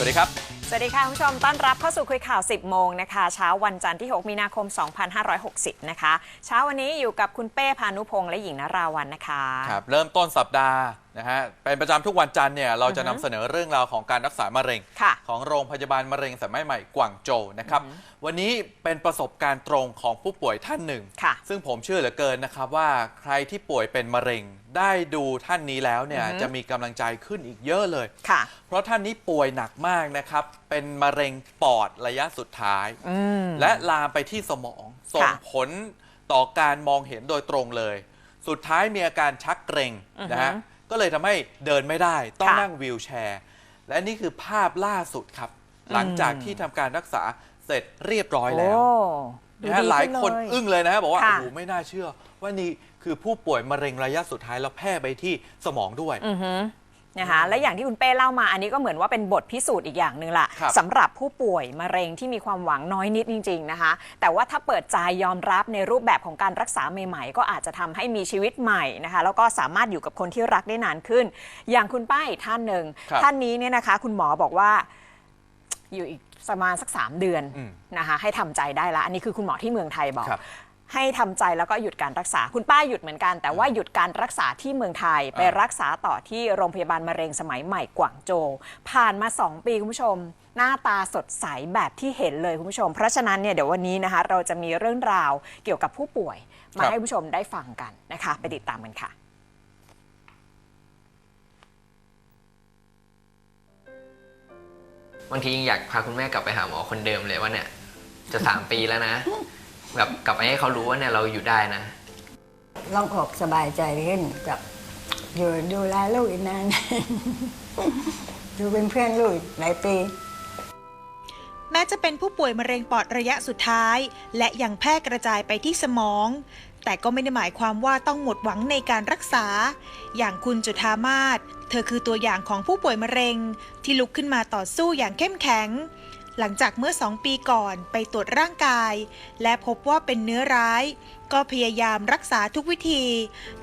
วัสดีครับ สวัสดีค่ะคุณผู้ชมต้อนรับเข้าสู่คุยข่าว 10 โมงนะคะ เช้าวันจันทร์ที่ 6 มีนาคม 2560 นะคะ เช้าวันนี้อยู่กับคุณเป้พานุพงษ์และหญิงนราวันนะคะ ครับ เริ่มต้นสัปดาห์นะฮะเป็นประจำทุกวันจันทร์เนี่ยเราจะนำเสนอเรื่องราวของการรักษามะเร็ง ค่ะ ของโรงพยาบาลมะเร็งสมัยใหม่กวางโจวนะครับ วันนี้เป็นประสบการณ์ตรงของผู้ป่วยท่านหนึ่ง ค่ะซึ่งผมเชื่อเหลือเกินนะครับว่าใครที่ป่วยเป็นมะเร็งได้ดูท่านนี้แล้วเนี่ยอือฮึจะมีกำลังใจขึ้นอีกเยอะเลย ค่ะ เพราะท่านนี้ป่วยหนักมากนะครับ เป็นมะเร็งปอดระยะสุดท้าย อืม และลามไปที่สมอง ส่งค่ะผลต่อการมองเห็นโดยตรงเลย สุดท้ายมีอาการชักเกร็งอือฮึนะฮะ ก็เลยทำให้เดินไม่ได้ ต้องค่ะนั่งวีลแชร์ และนี่คือภาพล่าสุดครับ หลังจากที่ทำการรักษาเสร็จเรียบร้อยแล้วโอ้ดูนะฮะดีหลายขึ้คนเลยอึ้งเลยนะฮะบอกว่าค่ะโอ้โห ไม่น่าเชื่อ ว่านี่คือผู้ป่วยมะเร็งระยะสุดท้ายแล้วแพร่ไปที่สมองด้วย อือฮึ นะคะ และอย่างที่คุณเป้เล่ามาอันนี้ก็เหมือนว่าเป็นบทพิสูจน์อีกอย่างหนึ่งล่ะครับ สำหรับผู้ป่วยมะเร็งที่มีความหวังน้อยนิดจริง ๆนะคะ แต่ว่าถ้าเปิดใจยอมรับในรูปแบบของการรักษาใหม่ๆ ก็อาจจะทำให้มีชีวิตใหม่นะคะ แล้วก็สามารถอยู่กับคนที่รักได้นานขึ้น อย่างคุณป้าอีกท่านหนึ่งครับ ท่านนี้เนี่ยนะคะ คุณหมอบอกว่า อยู่อีกประมาณสัก 3 เดือนอืม นะคะให้ทำใจได้ละ อันนี้คือคุณหมอที่เมืองไทยบอก ครับ ให้ทำใจแล้วก็หยุดการรักษา คุณป้าหยุดเหมือนกัน แต่ว่าหยุดการรักษาที่เมืองไทย ไปรักษาต่อที่โรงพยาบาลมะเร็งสมัยใหม่กวางโจวผ่านมา 2 ปีคุณผู้ชม หน้าตาสดใสแบบที่เห็นเลยคุณผู้ชม เพราะฉะนั้นเนี่ยเดี๋ยววันนี้นะคะเราจะมีเรื่องราวเกี่ยวกับผู้ป่วย มาครับให้คุณผู้ชมได้ฟังกันนะคะ ไปติดตามกันค่ะบางทียังอยากพาคุณแม่กลับไปหาหมอคนเดิมเลยว่าเนี่ยจะสามปีแล้วนะ แบบกลับไปให้เขารู้ว่าเนี่ยเราอยู่ได้นะโล่องอกสบายใจขึ้นกับ อยู่ดูแลลูกอีกนาน อยู่เป็นเพื่อนลูกอีกหลายปี แม้จะเป็นผู้ป่วยมะเร็งปอดระยะสุดท้าย และยังแพร่กระจายไปที่สมอง แต่ก็ไม่ได้หมายความว่าต้องหมดหวังในการรักษา อย่างคุณจุธามาศเธอคือตัวอย่างของผู้ป่วยมะเร็ง ที่ลุกขึ้นมาต่อสู้อย่างเข้มแข็ง หลังจากเมื่อสองปีก่อนไปตรวจร่างกาย และพบว่าเป็นเนื้อร้าย ก็พยายามรักษาทุกวิธี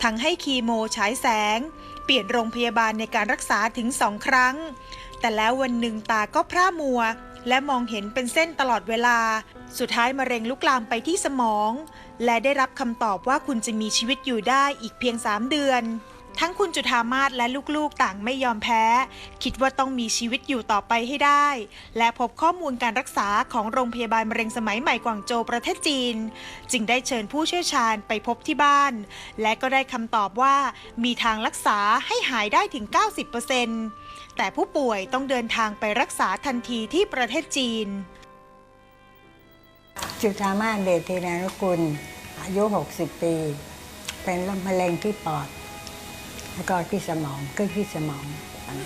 ทั้งให้คีโมฉายแสง เปลี่ยนโรงพยาบาลในการรักษาถึงสองครั้ง แต่แล้ววันหนึ่งตาก็พร่ามัว และมองเห็นเป็นเส้นตลอดเวลา สุดท้ายมะเร็งลุกลามไปที่สมอง และได้รับคำตอบว่าคุณจะมีชีวิตอยู่ได้อีกเพียง3เดือน ทั้งคุณจุธามาศและลูกๆต่างไม่ยอมแพ้ คิดว่าต้องมีชีวิตอยู่ต่อไปให้ได้ และพบข้อมูลการรักษาของโรงพยาบาลมะเร็งสมัยใหม่กวางโจวประเทศจีน จึงได้เชิญผู้เชี่ยวชาญไปพบที่บ้าน และก็ได้คำตอบว่า มีทางรักษาให้หายได้ถึง 90%แต่ผู้ป่วยต้องเดินทางไปรักษาทันทีที่ประเทศจีน จุธามาศเดชธีนานุกุล อายุ 60 ปี เป็นมะเร็งที่ปอด แล้วก็ที่สมองขึ้นที่สมอง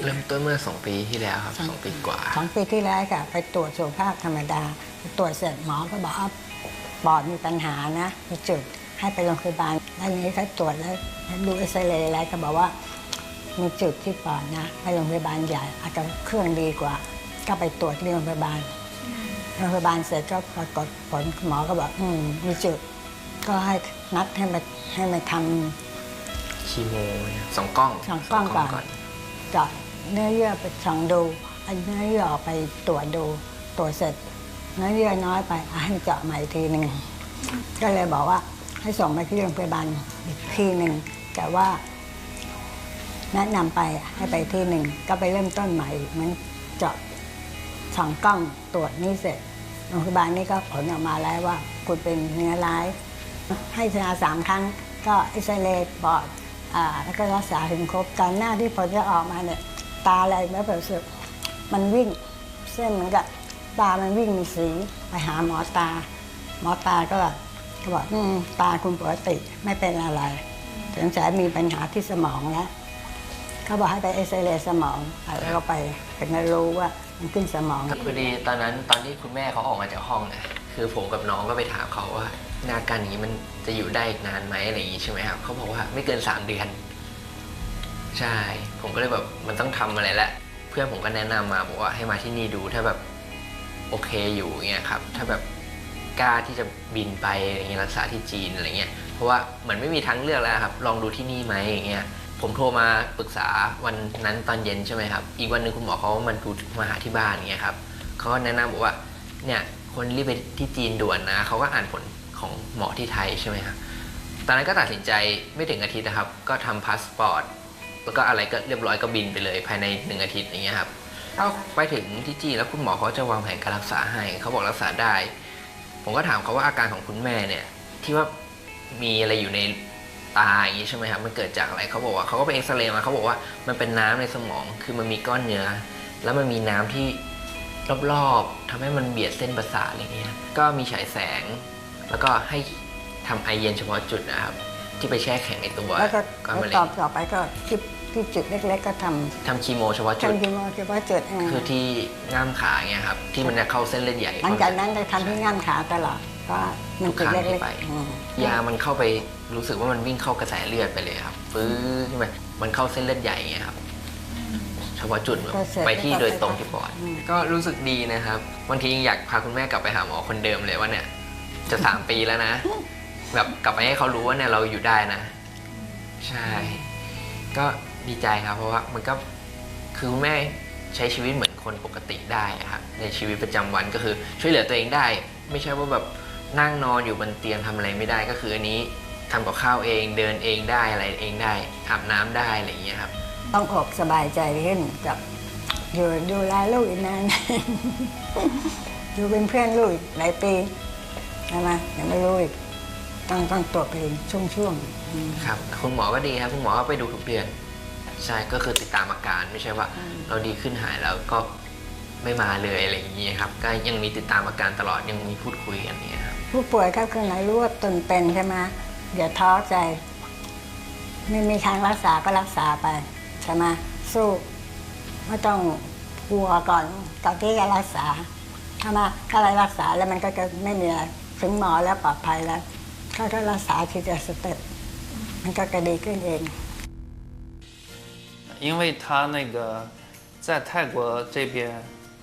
เริ่มต้นเมื่อสองปีที่แล้วครับสองปีกว่าสองปีที่แล้วค่ะไปตรวจสุขภาพธรรมดาไปตรวจเสร็จหมอก็บอกว่าปอดมีปัญหานะ มีจุดให้ไปโรงพยาบาลแล้วทีนี้เขาตรวจแล้วดูเอ็กซเรย์อะไรก็บอกว่ามีจุดที่ปอดนะ ไปโรงพยาบาลใหญ่อาจจะเครื่องดีกว่า ก็ไปตรวจที่โรงพยาบาลโรงพยาบาลเสร็จก็ปรากฏผลหมอก็บอกอืมมีจุด ก็ให้นัดให้มาให้มาท คีโมเนี่ยสองกล้องสองกล้องก่อนำเจาะเนื้อเยื่อไปส่องดูเอาเนื้อเยื่อออกไปตรวจดูตรวจเสร็จ เนื้อเยื่อน้อยไปอะให้เจาะใหม่อีกทีหนึ่งก็เลยบอกว่าให้ส่งไปที่โรงพยาบาลอีกที่หนึ่งแต่ว่า แนะนำไปให้ไปที่หนึ่งก็ไปเริ่มต้นใหม่อีกเหมันเจาะสองกล้องตรวจนี่เสร็จโรงพยาบาลนี่ก็ผลออกมาแล้วว่า คุณเป็นเนื้อร้าย ให้ชนะสามครั้งก็เอ็กซเรย์ปอดอ่า แล้วก็รักษาถึงครบตอนหน้าที่ผลจะออกมาเนี่ยตาอะไรไม่รู้สึกมันวิ่ง เส้นเหมือนกับตามันวิ่งมีสีไปหาหมอตา หมอตาก็ก็บอกตาคุณปกติไม่เป็นอะไรสงสัยมีปัญหาที่สมองแล้วเขาบอกให้ไปเอ็กซเรย์สมองแล้วก็ไปถึงได้รู้ว่ามันขึ้นสมองพอดีตอนนั้นตอนที่คุณแม่เขาออกมาจากห้องนะคือผมกับน้องก็ไปถามเขาว่า อาการนี้มันจะอยู่ได้อีกนานไหมอะไรอย่างงี้ใช่ไหมครับเขาบอกว่าไม่เกินสามเดือน ใช่ ผมก็เลยแบบมันต้องทำอะไรละเพื่อนผมก็แนะนำมาบอกว่าให้มาที่นี่ดูถ้าแบบโอเคอยู่เงี้ยครับถ้าแบบกล้าที่จะบินไปอะไรเงี้ยรักษาที่จีนอะไรเงี้ยเพราะว่าเหมือนไม่มีทางเลือกแล้วครับ ลองดูที่นี่ไหมอย่างเงี้ยผมโทรมาปรึกษาวันนั้นตอนเย็นใช่ไหมครับ อีกวันหนึ่งคุณหมอเขามาดูมาหาที่บ้านอย่างเงี้ยครับเขาก็แนะนำบอกว่าเนี่ยคนรีบไปที่จีนด่วนนะเขาก็อ่านผล ของหมอที่ไทยใช่ไหมครับตอนนั้นก็ตัดสินใจไม่ถึงอาทิตย์นะครับ ก็ทำพาสปอร์ตแล้วก็อะไรก็เรียบร้อยก็บินไปเลยภายในหนึ่งอาทิตย์อย่างเงี้ยครับก็ไปถึงที่จีนแล้วคุณหมอเขาจะวางแผนการรักษาให้เขาบอกรักษาได้ ผมก็ถามเขาว่าอาการของคุณแม่เนี่ยที่ว่ามีอะไรอยู่ในตาอย่างนี้ใช่ไหมครับมันเกิดจากอะไรเขาบอกว่าเขาก็ไปเอ็กซเรย์มาเขาบอกว่ามันเป็นน้ำในสมองคือมันมีก้อนเนื้อ แล้วมันมีน้ำที่รอบๆทำให้มันเบียดเส้นประสาทอะไรเงี้ยก็มีฉายแสง แล้วก็ให้ทำไอเย็นเฉพาะจุดนะครับ ที่ไปแช่แข็งในตัวแล้วก็ก้อนแล้วมะเร็ต่องต่อไปก็ที่ที่จุดเล็ก ๆ ก็ททำคีโมเฉพาะำจุด ทำคีโมเฉพาะจุดเออคือที่ง่ามขาเงี้ยครับ ที่มันจะเข้าเส้นเลือดใหญ่ หลังจากนั้นก็ทำที่ง่ามขาตลอดก็มันจุดเล็กทุกครั้งที่ไป ๆอืมยามันเข้าไปรู้สึกว่ามันวิ่งเข้ากระแสเลือดไปเลยครับปื้อขึ้นไปมันเข้าเส้นเลือดใหญ่ไงครับเฉพาะจุดแบบไปที่โดยตรงที่ปอดก็รู้สึกดีนะครับบางทียังอยากพาคุณแม่กลับไปหาหมอคนเดิมเลยว่าเนี่ย จะสามปีแล้วนะ แบบกลับไปให้เขารู้ว่าเนี่ยเราอยู่ได้นะ ใช่ ก็ดีใจครับ เพราะว่ามันก็คือคุณแม่ใช้ชีวิตเหมือนคนปกติได้ครับในชีวิตประจำวันก็คือช่วยเหลือตัวเองได้ ไม่ใช่ว่าแบบนั่งนอนอยู่บนเตียงทำอะไรไม่ได้ก็คืออันนี้ทำกับข้าวเองเดินเองได้อะไรเองได้อาบน้ำได้อะไรอย่างเงี้ยครับ ต้องอกสบายใจขึ้นกับอยู่ดูแลลูกอีกนานอยู่เป็นเพื่อนลูกอีกหลายปี ใช่ไหมยังไม่รู้อีกต้องต้องตรวจไปช่วงๆอืม ครับคุณหมอก็ดีครับคุณหมอก็ไปดูทุกเดือน ใช่ก็คือติดตามอาการไม่ใช่ว่าเราดีขึ้นหายแล้วก็ไม่มาเลยอะไรอย่างเงี้ยครับ ก็ยังมีติดตามอาการตลอดยังมีพูดคุยกันเนี่ยครับผู้ป่วยครับคือไหนรู้ว่าตนเป็นใช่ไหมอย่าท้อใจ ไม่มีทางรักษาก็รักษาไปใช่ไหมสู้ไม่ต้องกลัวก่อนก่อนที่จะรักษาใช่ไหมถ้าเรารักษาแล้วมันก็จะไม่มีอะไร ถึงหมอแล้วปลอดภัยแล้วถ้าถ้ารักษาทีละสเต็ปมันก็จะดีขึ้นเอง 因为他那个在泰国这边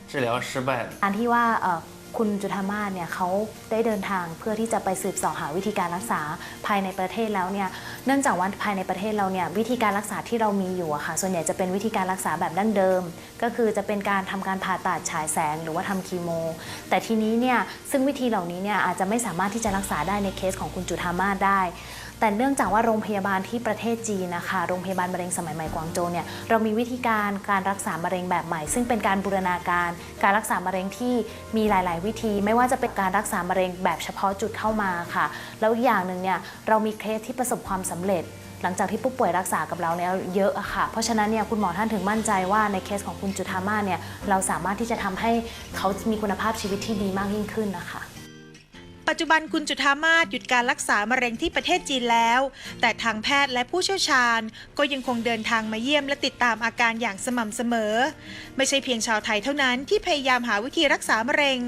治疗失败了。 การที่ว่าเอ่อ คุณจุธามาศเนี่ยเขาได้เดินทางเพื่อที่จะไปสืบสาะหาวิธีการรักษาภายในประเทศแล้วเนี่ยเนื่องจากว่าภายในประเทศเราเนี่ยวิธีการรักษาที่เรามีอยู่อะค่ะส่วนใหญ่จะเป็นวิธีการรักษาแบบดั้งเดิม ก็คือจะเป็นการทำการผ่าตัดฉายแสงหรือว่าทำคีโม แต่ทีนี้เนี่ยซึ่งวิธีเหล่านี้เนี่ยอาจจะไม่สามารถที่จะรักษาได้ในเคสของคุณจุธามาศได้ แต่เนื่องจากว่าโรงพยาบาลที่ประเทศจีนนะคะ โรงพยาบาลมะเร็งสมัยใหม่กวางโจวเนี่ยเรามีวิธีการการรักษามะเร็งแบบใหม่ ซึ่งเป็นการบูรณาการ การรักษามะเร็งที่มีหลาย ๆ วิธี ไม่ว่าจะเป็นการรักษามะเร็งแบบเฉพาะจุดเข้ามาค่ะ แล้วอีกอย่างหนึ่งเนี่ยเรามีเคสที่ประสบความสำเร็จหลังจากที่ผู้ป่วยรักษากับเราเนี่ยเยอะอะค่ะ เพราะฉะนั้นเนี่ยคุณหมอท่านถึงมั่นใจว่าในเคสของคุณจุธามาเนี่ยเราสามารถที่จะทำให้เขามีคุณภาพชีวิตที่ดีมากยิ่งขึ้นนะคะ ปัจจุบันคุณจุธามาศหยุดการรักษามะเร็งที่ประเทศจีนแล้ว แต่ทางแพทย์และผู้เชี่ยวชาญ ก็ยังคงเดินทางมาเยี่ยมและติดตามอาการอย่างสม่ำเสมอ ไม่ใช่เพียงชาวไทยเท่านั้นที่พยายามหาวิธีรักษามะเร็ง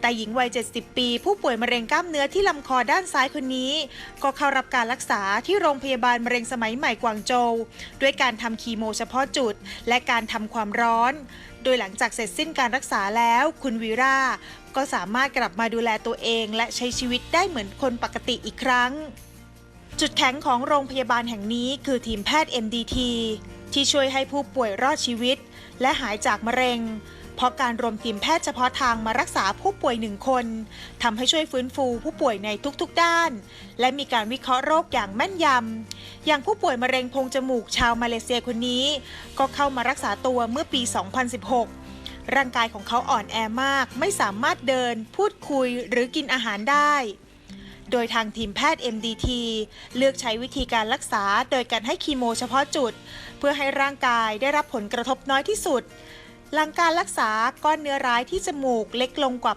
แต่หญิงวัย 70 ปี ผู้ป่วยมะเร็งกล้ามเนื้อที่ลำคอด้านซ้ายคนนี้ ก็เข้ารับการรักษาที่โรงพยาบาลมะเร็งสมัยใหม่กวางโจวด้วยการทำคีโมเฉพาะจุด และการทำความร้อน โดยหลังจากเสร็จสิ้นการรักษาแล้ว คุณวีราก็สามารถกลับมาดูแลตัวเอง และใช้ชีวิตได้เหมือนคนปกติอีกครั้ง จุดแข็งของโรงพยาบาลแห่งนี้คือทีมแพทย์ MDT ที่ช่วยให้ผู้ป่วยรอดชีวิต และหายจากมะเร็ง เพราะการรวมทีมแพทย์เฉพาะทางมารักษาผู้ป่วยหนึ่งคนทำให้ช่วยฟื้นฟูผู้ป่วยในทุกๆด้าน และมีการวิเคราะห์โรคอย่างแม่นยำอย่างผู้ป่วยมะเร็งโพรงจมูกชาวมาเลเซียคนนี้ ก็เข้ามารักษาตัวเมื่อปี 2016ร่างกายของเขาอ่อนแอมากไม่สามารถเดิน พูดคุยหรือกินอาหารได้ โดยทางทีมแพทย์ MDT เลือกใช้วิธีการรักษาโดยการให้คีโมเฉพาะจุด เพื่อให้ร่างกายได้รับผลกระทบน้อยที่สุด หลังการรักษาก้อนเนื้อร้ายที่จมูกเล็กลงกว่า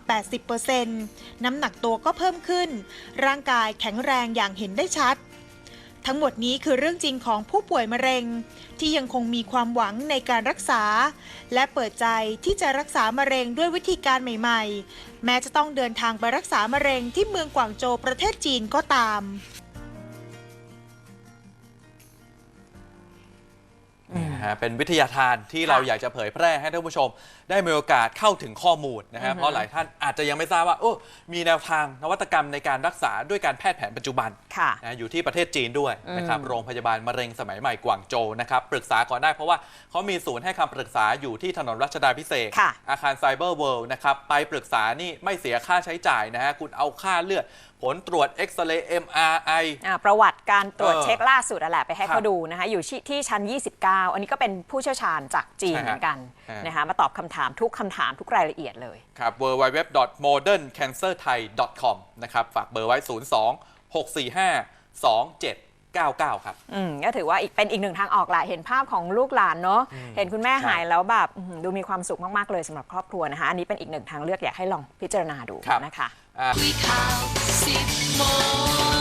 80%น้ำหนักตัวก็เพิ่มขึ้น ร่างกายแข็งแรงอย่างเห็นได้ชัด ทั้งหมดนี้คือเรื่องจริงของผู้ป่วยมะเร็ง ที่ยังคงมีความหวังในการรักษา และเปิดใจที่จะรักษามะเร็งด้วยวิธีการใหม่ ๆ แม้จะต้องเดินทางไปรักษามะเร็งที่เมืองกวางโจวประเทศจีนก็ตาม ฮะฮะเป็นวิทยาทานที่เราอยากจะเผยแพร่ให้ท่านผู้ชม ได้มีโอกาสเข้าถึงข้อมูลนะฮะเพราะหลายท่านอาจจะยังไม่ทราบว่าโอ้มีแนวทางนวัตกรรมในการรักษาด้วยการแพทย์แผนปัจจุบันค่ะนะอยู่ที่ประเทศจีนด้วยนะครับอืมโรงพยาบาลมะเร็งสมัยใหม่กวางโจวนะครับปรึกษาก่อนได้เพราะว่าเขามีศูนย์ให้คำปรึกษาอยู่ที่ถนนรัชดาพิเศษกค่ะ อาคารไซเบอร์เวิลด์นะครับไปปรึกษานี่ไม่เสียค่าใช้จ่ายนะฮะคุณเอาค่าเลือด ผลตรวจเอ็กซเรย์ MRI อ่าประวัติการตรวจเออเช็คล่าสุดอะแหละไปให้ครัเขาบ ดูนะคะ อยู่ที่ที่ชั้น 29 อันนี้ก็เป็นผู้เชี่ยวชาญจากจีนใช่ฮะเหมือนกันฮะ นะคะมาตอบคำถามทุกคำถามทุกรายละเอียดเลย ครับ www.moderncancerthai.com นะครับ ฝากเบอร์ไว้ 02 645 2799 ครับ อืมก็ถือว่าอีกเป็นอีกหนึ่งทางออกแหละเห็นภาพของลูกหลานเนาะเห็นคุณแม่หายแล้วแบบอื้อหือดูมีความสุขมาก ๆ เลยสำหรับครอบครัวนะคะ อันนี้เป็นอีกหนึ่งทางเลือกอยากให้ลองพิจารณาดูครับ นะคะ อ่า คุยข่าวสิบโมง